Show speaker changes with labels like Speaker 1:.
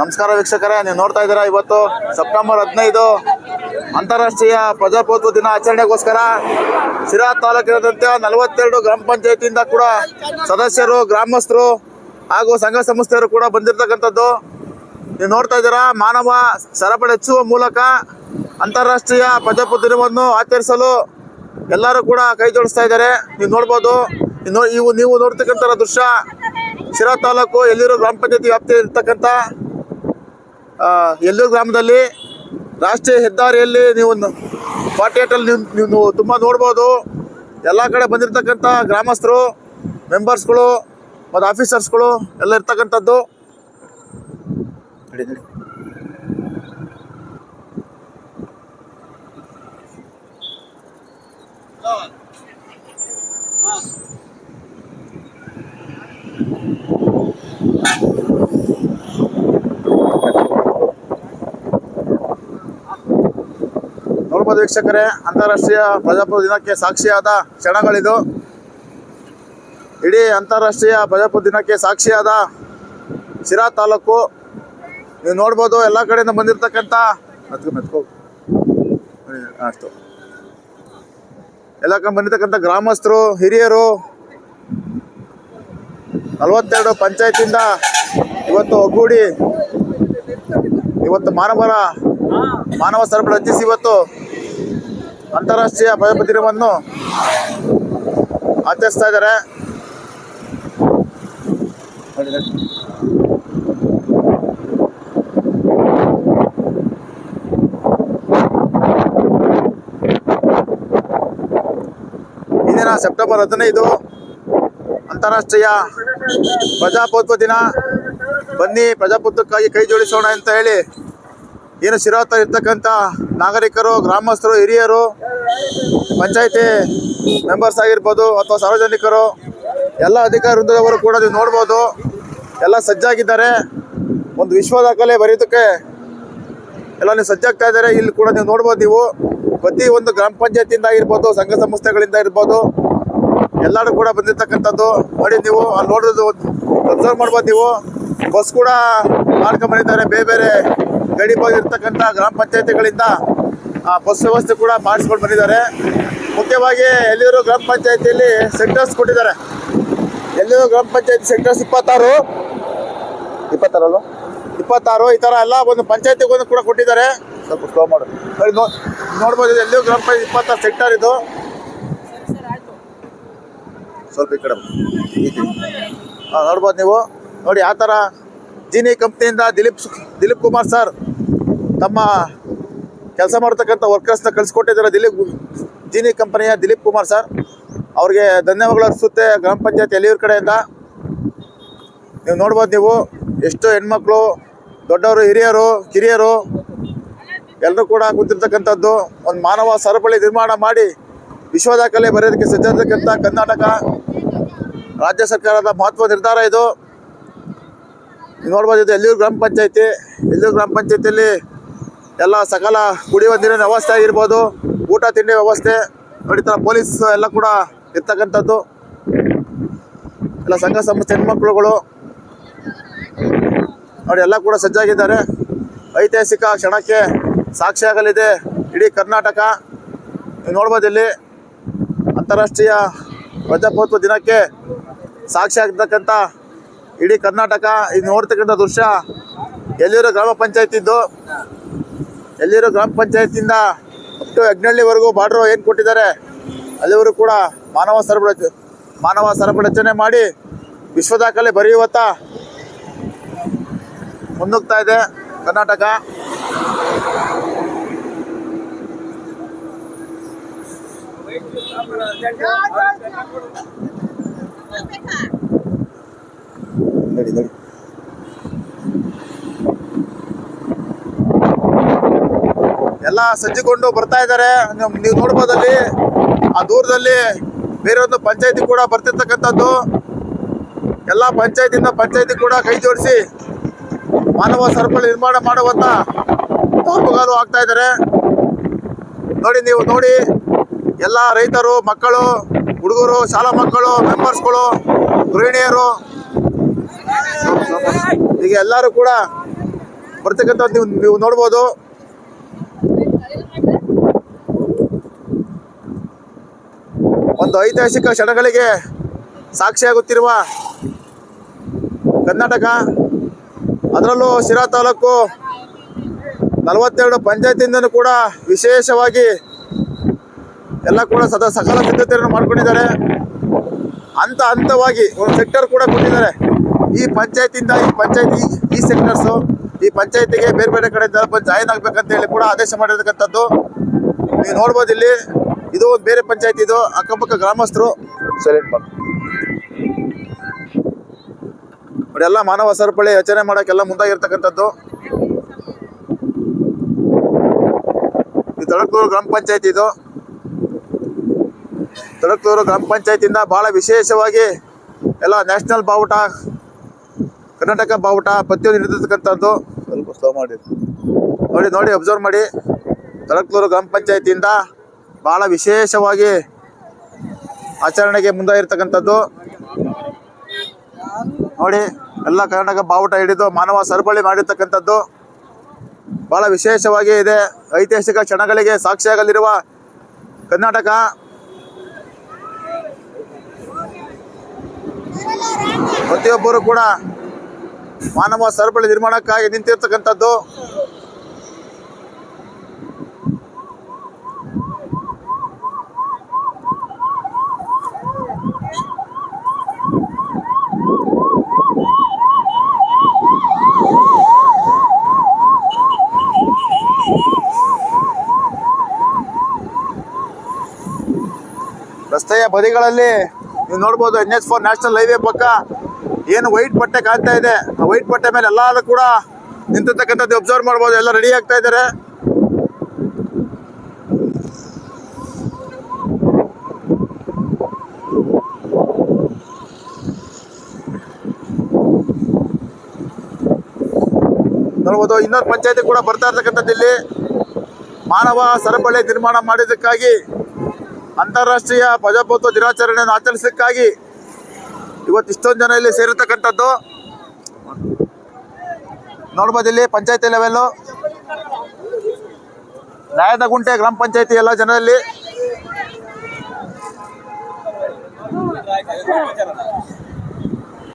Speaker 1: ನಮಸ್ಕಾರ ವೀಕ್ಷಕರೇ, ನೀವು ನೋಡ್ತಾ ಇದ್ದೀರಾ ಇವತ್ತು ಸೆಪ್ಟೆಂಬರ್ ಹದಿನೈದು ಅಂತಾರಾಷ್ಟ್ರೀಯ ಪ್ರಜಾಪ್ರಭುತ್ವ ದಿನ ಆಚರಣೆಗೋಸ್ಕರ ಸಿರಾ ತಾಲೂಕಿನಾದ್ಯಂತ ನಲವತ್ತೆರಡು ಗ್ರಾಮ ಪಂಚಾಯತಿಯಿಂದ ಕೂಡ ಸದಸ್ಯರು, ಗ್ರಾಮಸ್ಥರು ಹಾಗೂ ಸಂಘ ಸಂಸ್ಥೆಯರು ಕೂಡ ಬಂದಿರತಕ್ಕಂಥದ್ದು. ನೀವು ನೋಡ್ತಾ ಇದ್ದೀರಾ, ಮಾನವ ಸರಪಳಿ ಹೆಚ್ಚುವ ಮೂಲಕ ಅಂತಾರಾಷ್ಟ್ರೀಯ ಪ್ರಜಾಪ್ರಭುತ್ವ ದಿನವನ್ನು ಆಚರಿಸಲು ಎಲ್ಲರೂ ಕೂಡ ಕೈ ಜೋಡಿಸ್ತಾ ಇದ್ದಾರೆ. ನೀವು ನೋಡ್ಬೋದು ಇವು ನೀವು ನೋಡ್ತಕ್ಕಂಥ ದೃಶ್ಯ ಶಿರಾ ತಾಲೂಕು, ಎಲ್ಲಿರೋ ಗ್ರಾಮ ಪಂಚಾಯತಿ ವ್ಯಾಪ್ತಿ ಇರ್ತಕ್ಕಂಥ ಎಲ್ಲೂರು ಗ್ರಾಮದಲ್ಲಿ ರಾಷ್ಟ್ರೀಯ ಹೆದ್ದಾರಿಯಲ್ಲಿ ನೀವು ಫಾರ್ಟಿ ಏಟಲ್ಲಿ ನೀವು ನೀವು ತುಂಬ ನೋಡ್ಬೋದು. ಎಲ್ಲ ಕಡೆ ಬಂದಿರತಕ್ಕಂಥ ಗ್ರಾಮಸ್ಥರು ಮೆಂಬರ್ಸ್ಗಳು ಮತ್ತು ಆಫೀಸರ್ಸ್ಗಳು ಎಲ್ಲ ಇರ್ತಕ್ಕಂಥದ್ದು. ನಡಿ. ವೀಕ್ಷಕರೇ, ಅಂತಾರಾಷ್ಟ್ರೀಯ ಪ್ರಜಾಪ್ರಭುತ್ವ ದಿನಕ್ಕೆ ಸಾಕ್ಷಿಯಾದ ಕ್ಷಣಗಳಿದು. ಇಡೀ ಅಂತಾರಾಷ್ಟ್ರೀಯ ಪ್ರಜಾಪ್ರಭುತ್ವ ದಿನಕ್ಕೆ ಸಾಕ್ಷಿಯಾದ ಶಿರಾ ತಾಲೂಕು. ನೀವು ನೋಡ್ಬೋದು, ಎಲ್ಲ ಕಡೆಯಿಂದ ಬಂದಿರತಕ್ಕಂಥ ಮೆತ್ಕೋ ಅಷ್ಟು. ಎಲ್ಲ ಕಡೆ ಬಂದಿರತಕ್ಕಂಥ ಗ್ರಾಮಸ್ಥರು, ಹಿರಿಯರು, ನಲವತ್ತೆರಡು ಪಂಚಾಯತಿಯಿಂದ ಇವತ್ತು ಒಗ್ಗೂಡಿ, ಇವತ್ತು ಮಾನವರ, ಮಾನವ ಸರಪಳಿ ರಚಿಸಿ ಇವತ್ತು ಅಂತಾರಾಷ್ಟ್ರೀಯ ಪ್ರಜಾಪತಿ ದಿನವನ್ನು ಆಚರಿಸ್ತಾ ಇದ್ದಾರೆ ನೋಡಿ, ನೋಡಿ. ಈ ದಿನ ಸೆಪ್ಟೆಂಬರ್ ಹದಿನೈದು ಅಂತಾರಾಷ್ಟ್ರೀಯ ಪ್ರಜಾಪ್ರಭುತ್ವ ದಿನ ಬನ್ನಿ ಪ್ರಜಾಪ್ರಭುತ್ವಕ್ಕಾಗಿ ಕೈ ಜೋಡಿಸೋಣ ಅಂತ ಹೇಳಿ ಏನು ಶಿರಾತ ಇರ್ತಕ್ಕಂಥ ನಾಗರಿಕರು, ಗ್ರಾಮಸ್ಥರು, ಹಿರಿಯರು, ಪಂಚಾಯಿತಿ ಮೆಂಬರ್ಸ್ ಆಗಿರ್ಬೋದು ಅಥವಾ ಸಾರ್ವಜನಿಕರು, ಎಲ್ಲ ಅಧಿಕಾರ ವೃಂದದವರು ಕೂಡ ನೀವು ನೋಡ್ಬೋದು. ಎಲ್ಲ ಸಜ್ಜಾಗಿದ್ದಾರೆ. ಒಂದು ವಿಶ್ವ ದಾಖಲೆ ಬರೆಯೋದಕ್ಕೆ ಎಲ್ಲ ನೀವು ಸಜ್ಜಾಗ್ತಾ ಇದ್ದಾರೆ. ಇಲ್ಲಿ ಕೂಡ ನೀವು ನೋಡ್ಬೋದು ನೀವು. ಪ್ರತಿ ಒಂದು ಗ್ರಾಮ ಪಂಚಾಯತಿಯಿಂದ ಆಗಿರ್ಬೋದು, ಸಂಘ ಸಂಸ್ಥೆಗಳಿಂದ ಇರ್ಬೋದು ಎಲ್ಲರೂ ಕೂಡ ಬಂದಿರ್ತಕ್ಕಂಥದ್ದು. ನೋಡಿ ನೀವು, ಅಲ್ಲಿ ನೋಡೋದು ಅಬ್ಸರ್ವ್ ಮಾಡ್ಬೋದು ನೀವು. ಬಸ್ ಕೂಡ ಮಾಡ್ಕೊಂಡ್ಬಂದಿದ್ದಾರೆ ಬೇರೆ ಬೇರೆ ಗಡಿ ಇರ್ತಕ್ಕಂಥ ಗ್ರಾಮ ಪಂಚಾಯತಿಗಳಿಂದ ಆ ಬಸ್ ವ್ಯವಸ್ಥೆ ಕೂಡ ಮಾಡಿಸ್ಕೊಂಡು ಬಂದಿದ್ದಾರೆ. ಮುಖ್ಯವಾಗಿ ಎಲ್ಲಿರೋ ಗ್ರಾಮ ಪಂಚಾಯತಿಯಲ್ಲಿ ಸೆಂಟರ್ಸ್ ಕೊಟ್ಟಿದ್ದಾರೆ. ಎಲ್ಲಿರು ಗ್ರಾಮ ಪಂಚಾಯತಿ ಸೆಂಟರ್ಸ್ ಇಪ್ಪತ್ತಾರು. ಇಪ್ಪತ್ತಾರಲ್ವ? ಇಪ್ಪತ್ತಾರು ಈ ಥರ ಎಲ್ಲ ಒಂದು ಪಂಚಾಯತಿಗೊಂದು ಕೂಡ ಕೊಟ್ಟಿದ್ದಾರೆ. ಸ್ವಲ್ಪ ಸ್ಲೋ ಮಾಡಿ. ನೋಡ್ಬೋದು ಎಲ್ಲಿಯೂ ಗ್ರಾಮ ಪಂಚಾಯತ್ ಇಪ್ಪತ್ತಾರು ಸೆಕ್ಟರ್ ಇದು. ಸ್ವಲ್ಪ ಈ ಕಡೆ ಹಾಂ ನೋಡ್ಬೋದು ನೀವು. ನೋಡಿ ಆ ಥರ ಜೀನಿ ಕಂಪ್ನಿಯಿಂದ ದಿಲೀಪ್ ದಿಲೀಪ್ ಕುಮಾರ್ ಸರ್ ತಮ್ಮ ಕೆಲಸ ಮಾಡ್ತಕ್ಕಂಥ ವರ್ಕರ್ಸ್ನ ಕಳಿಸ್ಕೊಟ್ಟಿದ್ದಾರೆ. ದಿಲೀಪ್ ಜೀನಿ ಕಂಪನಿಯ ದಿಲೀಪ್ ಕುಮಾರ್ ಸರ್. ಅವ್ರಿಗೆ ಧನ್ಯವಾದಗಳು ಅನಿಸುತ್ತೆ ಗ್ರಾಮ ಪಂಚಾಯತ್ ಎಲ್ಲಿಯವ್ರ ಕಡೆಯಿಂದ. ನೀವು ನೋಡ್ಬೋದು ನೀವು ಎಷ್ಟು ಹೆಣ್ಮಕ್ಳು, ದೊಡ್ಡವರು, ಹಿರಿಯರು, ಕಿರಿಯರು ಎಲ್ಲರೂ ಕೂಡ ಕೂತಿರ್ತಕ್ಕಂಥದ್ದು ಒಂದು ಮಾನವ ಸರಪಳಿ ನಿರ್ಮಾಣ ಮಾಡಿ ವಿಶ್ವದಾಖಲೆ ಬರೆಯೋದಕ್ಕೆ ಸಜ್ಜಾಗಿರ್ತಕ್ಕಂಥ ಕರ್ನಾಟಕ. ರಾಜ್ಯ ಸರ್ಕಾರದ ಮಹತ್ವ ನಿರ್ಧಾರ ಇದು. ನೋಡ್ಬೋದು ಇದು ಎಲ್ಲೂರು ಗ್ರಾಮ ಪಂಚಾಯತಿ ಎಲ್ಲೂರು ಗ್ರಾಮ ಪಂಚಾಯತಿಯಲ್ಲಿ ಎಲ್ಲ ಸಕಲ ಕುಡಿಯುವ ನೀರಿನ ವ್ಯವಸ್ಥೆ ಆಗಿರ್ಬೋದು, ಊಟ, ತಿಂಡಿ ವ್ಯವಸ್ಥೆ. ನೋಡಿತರ ಪೊಲೀಸ್ ಎಲ್ಲ ಕೂಡ ಇರ್ತಕ್ಕಂಥದ್ದು. ಎಲ್ಲ ಸಂಘ ಸಂಸ್ಥೆ ಹೆಣ್ಮಕ್ಳುಗಳು. ನೋಡಿ, ಎಲ್ಲ ಕೂಡ ಸಜ್ಜಾಗಿದ್ದಾರೆ. ಐತಿಹಾಸಿಕ ಕ್ಷಣಕ್ಕೆ ಸಾಕ್ಷಿಯಾಗಲಿದೆ ಇಡೀ ಕರ್ನಾಟಕ. ನೋಡ್ಬೋದು ಇಲ್ಲಿ ಅಂತಾರಾಷ್ಟ್ರೀಯ ಪ್ರಜಾಪ್ರಭುತ್ವ ದಿನಕ್ಕೆ ಸಾಕ್ಷಿ ಆಗ್ತಕ್ಕಂಥ ಇಡೀ ಕರ್ನಾಟಕ ಇದು ನೋಡ್ತಕ್ಕಂಥ ದೃಶ್ಯ. ಎಲ್ಲಿರೋ ಗ್ರಾಮ ಪಂಚಾಯತಿದ್ದು? ಎಲ್ಲಿರೋ ಗ್ರಾಮ ಪಂಚಾಯತಿಯಿಂದ ಅಪ್ ಟು ಬಾರ್ಡ್ರು ಏನು ಕೊಟ್ಟಿದ್ದಾರೆ? ಅಲ್ಲಿವರು ಕೂಡ ಮಾನವ ಸರಬರಾಜು ಮಾನವ ಸರಪಳಿ ರಚನೆ ಮಾಡಿ ವಿಶ್ವ ದಾಖಲೆ ಬರೆಯುವತ್ತ ಮುನ್ನುಗ್ತಾ ಇದೆ ಕರ್ನಾಟಕ. ನಡಿ ಎಲ್ಲ ಸಜ್ಜಿಕೊಂಡು ಬರ್ತಾ ಇದ್ದಾರೆ. ನೀವು- ನೋಡ್ಬೋದಲ್ಲಿ, ಆ ದೂರದಲ್ಲಿ ಬೇರೆ ಒಂದು ಪಂಚಾಯತಿ ಕೂಡ ಬರ್ತಿರ್ತಕ್ಕಂಥದ್ದು. ಎಲ್ಲ ಪಂಚಾಯತಿಂದ ಪಂಚಾಯತಿ ಕೂಡ ಕೈ ಜೋಡಿಸಿ ಮಾನವ ಸರಪಳಿ ನಿರ್ಮಾಣ ಮಾಡುವಂತ ತಪ್ಪುಗಾಲು ಆಗ್ತಾ ಇದ್ದಾರೆ. ನೋಡಿ, ನೀವು ನೋಡಿ, ಎಲ್ಲ ರೈತರು, ಮಕ್ಕಳು, ಹುಡುಗರು, ಶಾಲಾ ಮಕ್ಕಳು ಮೆಂಬರ್ಸ್ಗಳು ಗೃಹಿಣಿಯರು ಈಗ ಎಲ್ಲರೂ ಕೂಡ ಬರ್ತಕ್ಕಂಥ ನೀವು ನೀವು ನೋಡ್ಬೋದು. ಒಂದು ಐತಿಹಾಸಿಕ ಕ್ಷಣಗಳಿಗೆ ಸಾಕ್ಷಿಯಾಗುತ್ತಿರುವ ಕರ್ನಾಟಕ, ಅದರಲ್ಲೂ ಶಿರಾ ತಾಲೂಕು ನಲವತ್ತೆರಡು ಪಂಚಾಯತಿಯಿಂದನೂ ಕೂಡ ವಿಶೇಷವಾಗಿ ಎಲ್ಲ ಕೂಡ ಸದಾ ಸಕಲ ಸಿದ್ಧತೆಯನ್ನು ಮಾಡ್ಕೊಂಡಿದ್ದಾರೆ. ಹಂತ ಹಂತವಾಗಿ ಒಂದು ಸೆಕ್ಟರ್ ಕೂಡ ಕೊಟ್ಟಿದ್ದಾರೆ. ಈ ಪಂಚಾಯತಿಯಿಂದ ಈ ಪಂಚಾಯತಿ ಈ ಸೆಕ್ಟರ್ಸು ಈ ಪಂಚಾಯತಿಗೆ ಬೇರೆ ಬೇರೆ ಕಡೆಯಿಂದ ಬಂದು ಜಾಯಿನ್ ಆಗ್ಬೇಕಂತ ಹೇಳಿ ಕೂಡ ಆದೇಶ ಮಾಡಿರ್ತಕ್ಕಂಥದ್ದು. ನೀವು ನೋಡ್ಬೋದು ಇಲ್ಲಿ ಇದು ಒಂದು ಬೇರೆ ಪಂಚಾಯತಿ ಇದು ಅಕ್ಕಪಕ್ಕ ಗ್ರಾಮಸ್ಥರು. ಸೆಲೆಕ್ಟ್ ಮಾಡಿ. ಮಾನವ ಸರಪಳಿ ರಚನೆ ಮಾಡೋಕ್ಕೆಲ್ಲ ಮುಂದಾಗಿರ್ತಕ್ಕಂಥದ್ದು. ಈ ತಳಕೂರು ಗ್ರಾಮ ಪಂಚಾಯತಿ ಇದು. ತಳಕೂರು ಗ್ರಾಮ ಪಂಚಾಯತಿಯಿಂದ ಬಹಳ ವಿಶೇಷವಾಗಿ ಎಲ್ಲ ನ್ಯಾಷನಲ್ ಬಾವುಟ ಕರ್ನಾಟಕ ಬಾವುಟ ಪ್ರತಿಯೊಂದು ಹಿಡಿದಿರ್ತಕ್ಕಂಥದ್ದು. ಸ್ವಲ್ಪ ಸ್ಲೋ ಮಾಡಿ. ನೋಡಿ ನೋಡಿ ಅಬ್ಸರ್ವ್ ಮಾಡಿ. ಕಳಕ್ಲೂರು ಗ್ರಾಮ ಪಂಚಾಯತಿಯಿಂದ ಬಹಳ ವಿಶೇಷವಾಗಿ ಆಚರಣೆಗೆ ಮುಂದಾಗಿರ್ತಕ್ಕಂಥದ್ದು. ನೋಡಿ ಎಲ್ಲ ಕರ್ನಾಟಕ ಬಾವುಟ ಹಿಡಿದು ಮಾನವ ಸರಪಳಿ ಮಾಡಿರ್ತಕ್ಕಂಥದ್ದು. ಬಹಳ ವಿಶೇಷವಾಗಿ ಇದೆ. ಐತಿಹಾಸಿಕ ಕ್ಷಣಗಳಿಗೆ ಸಾಕ್ಷಿಯಾಗಲಿರುವ ಕರ್ನಾಟಕ. ಪ್ರತಿಯೊಬ್ಬರು ಕೂಡ ಮಾನವ ಸರಪಳಿ ನಿರ್ಮಾಣಕ್ಕಾಗಿ ನಿಂತಿರ್ತಕ್ಕಂಥದ್ದು. ರಸ್ತೆಯ ಬದಿಗಳಲ್ಲಿ ನೀವು ನೋಡ್ಬೋದು N H four national highway ಪಕ್ಕ ಏನು ವೈಟ್ ಬಟ್ಟೆ ಕಾಣ್ತಾ ಇದೆ. ಆ ವೈಟ್ ಬಟ್ಟೆ ಮೇಲೆ ಎಲ್ಲರೂ ಕೂಡ ನಿಂತಿರ್ತಕ್ಕಂಥದ್ದು ಅಬ್ಸರ್ವ್ ಮಾಡ್ಬೋದು. ಎಲ್ಲ ರೆಡಿ ಆಗ್ತಾ ಇದ್ದಾರೆ. ನೋಡ್ಬೋದು, ಇನ್ನೊಂದು ಪಂಚಾಯತಿ ಕೂಡ ಬರ್ತಾ ಇರ್ತಕ್ಕಂಥದ್ದು ಇಲ್ಲಿ. ಮಾನವ ಸರಪಳಿ ನಿರ್ಮಾಣ ಮಾಡಿದ್ದಕ್ಕಾಗಿ ಅಂತಾರಾಷ್ಟ್ರೀಯ ಪ್ರಜಾಪ್ರಭುತ್ವ ದಿನಾಚರಣೆಯನ್ನು ಆಚರಿಸೋಕ್ಕಾಗಿ ಇವತ್ತು ಇಷ್ಟೊಂದು ಜನ ಇಲ್ಲಿ ಸೇರಿರ್ತಕ್ಕಂಥದ್ದು ನೋಡ್ಬೋದು ಇಲ್ಲಿ ಪಂಚಾಯತಿ ಲೆವೆಲ್ಲು ನ್ಯಾಯದ ಗುಂಟೆ ಗ್ರಾಮ ಪಂಚಾಯತಿ ಎಲ್ಲ ಜನರಲ್ಲಿ.